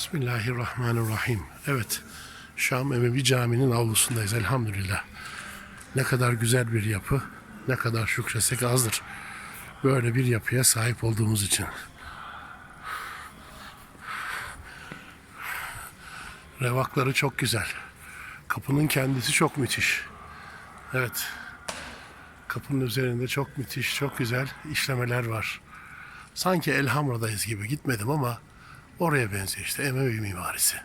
Bismillahirrahmanirrahim. Evet, Şam Emevi Camii'nin avlusundayız elhamdülillah. Ne kadar güzel bir yapı, ne kadar şükretsek azdır. Böyle bir yapıya sahip olduğumuz için. Revakları çok güzel. Kapının kendisi çok müthiş. Evet. Kapının üzerinde çok müthiş, çok güzel işlemeler var. Sanki Elhamra'dayız gibi gitmedim ama oraya benziyor işte Emevi mimarisi.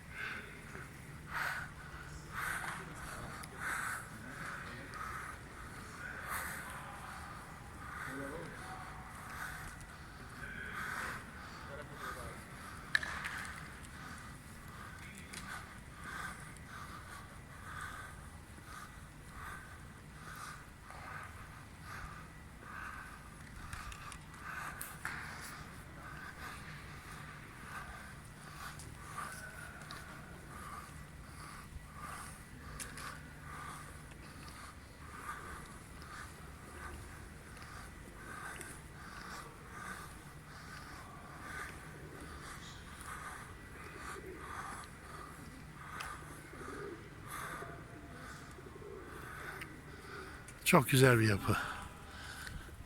Çok güzel bir yapı.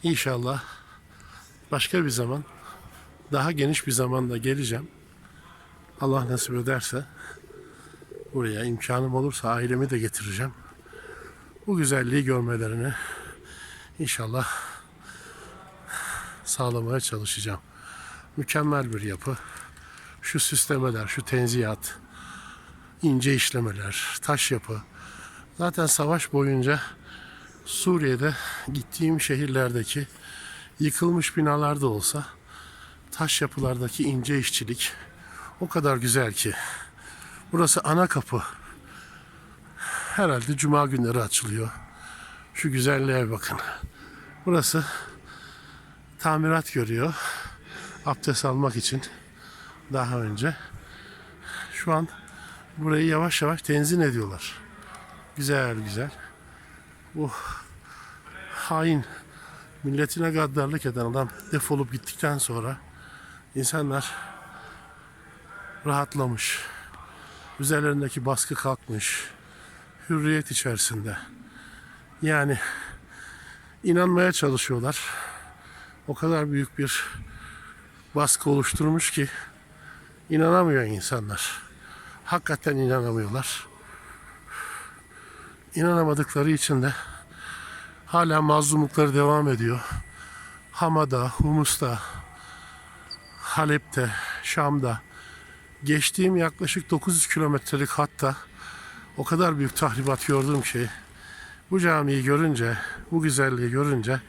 İnşallah başka bir zaman daha geniş bir zamanda geleceğim. Allah nasip ederse buraya imkanım olursa ailemi de getireceğim. Bu güzelliği görmelerini inşallah sağlamaya çalışacağım. Mükemmel bir yapı. Şu süslemeler, şu tenziyat, ince işlemeler, taş yapı. Zaten savaş boyunca Suriye'de gittiğim şehirlerdeki yıkılmış binalarda olsa taş yapılardaki ince işçilik o kadar güzel ki. Burası ana kapı. Herhalde cuma günleri açılıyor. Şu güzelliğe bakın. Burası tamirat görüyor. Abdest almak için daha önce. Şu an burayı yavaş yavaş tenzin ediyorlar. Güzel güzel bu hain milletine gaddarlık eden adam defolup gittikten sonra insanlar rahatlamış. Üzerlerindeki baskı kalkmış. Hürriyet içerisinde. Yani inanmaya çalışıyorlar. O kadar büyük bir baskı oluşturmuş ki inanamıyor insanlar. Hakikaten inanamıyorlar inanamadıkları için de hala mazlumlukları devam ediyor. Hama'da, Humus'ta, Halep'te, Şam'da geçtiğim yaklaşık 900 kilometrelik hatta o kadar büyük tahribat gördüm ki bu camiyi görünce, bu güzelliği görünce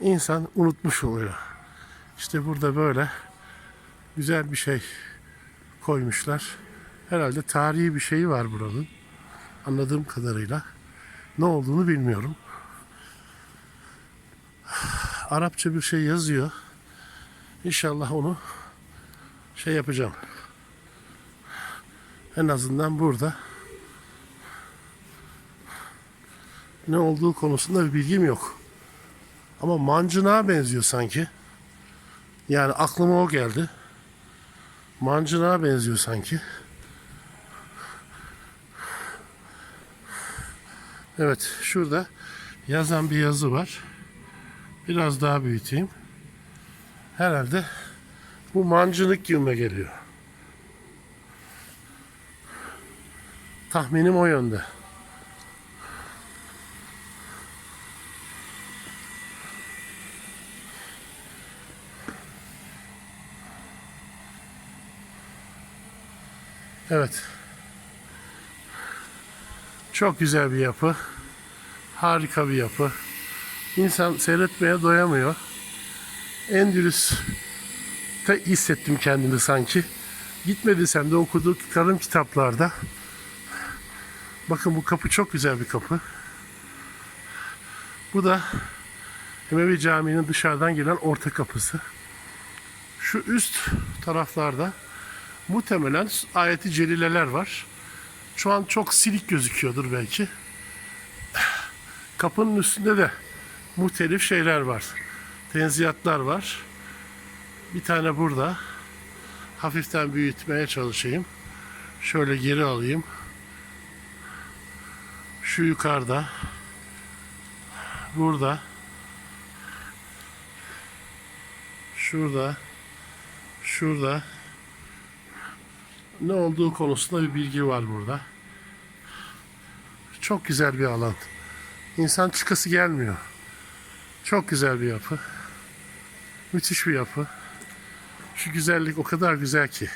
insan unutmuş oluyor. İşte burada böyle güzel bir şey koymuşlar. Herhalde tarihi bir şey var buranın anladığım kadarıyla ne olduğunu bilmiyorum. Arapça bir şey yazıyor. İnşallah onu şey yapacağım. En azından burada ne olduğu konusunda bir bilgim yok. Ama mancınağa benziyor sanki. Yani aklıma o geldi. Mancınağa benziyor sanki. Evet şurada yazan bir yazı var. Biraz daha büyüteyim. Herhalde bu mancınık gibime geliyor. Tahminim o yönde. Evet. Çok güzel bir yapı. Harika bir yapı. İnsan seyretmeye doyamıyor. Endülüs'te hissettim kendimi sanki. Gitmediysem de okuduklarım kitaplarda. Bakın bu kapı çok güzel bir kapı. Bu da Emevi Camii'nin dışarıdan gelen orta kapısı. Şu üst taraflarda muhtemelen ayeti celileler var. Şu an çok silik gözüküyordur belki. Kapının üstünde de muhtelif şeyler var. Tenziyatlar var. Bir tane burada. hafiften büyütmeye çalışayım. Şöyle geri alayım. Şu yukarıda. Burada. Şurada. Şurada. Ne olduğu konusunda bir bilgi var burada. Çok güzel bir alan. İnsan çıkası gelmiyor. Çok güzel bir yapı. Müthiş bir yapı. Şu güzellik o kadar güzel ki.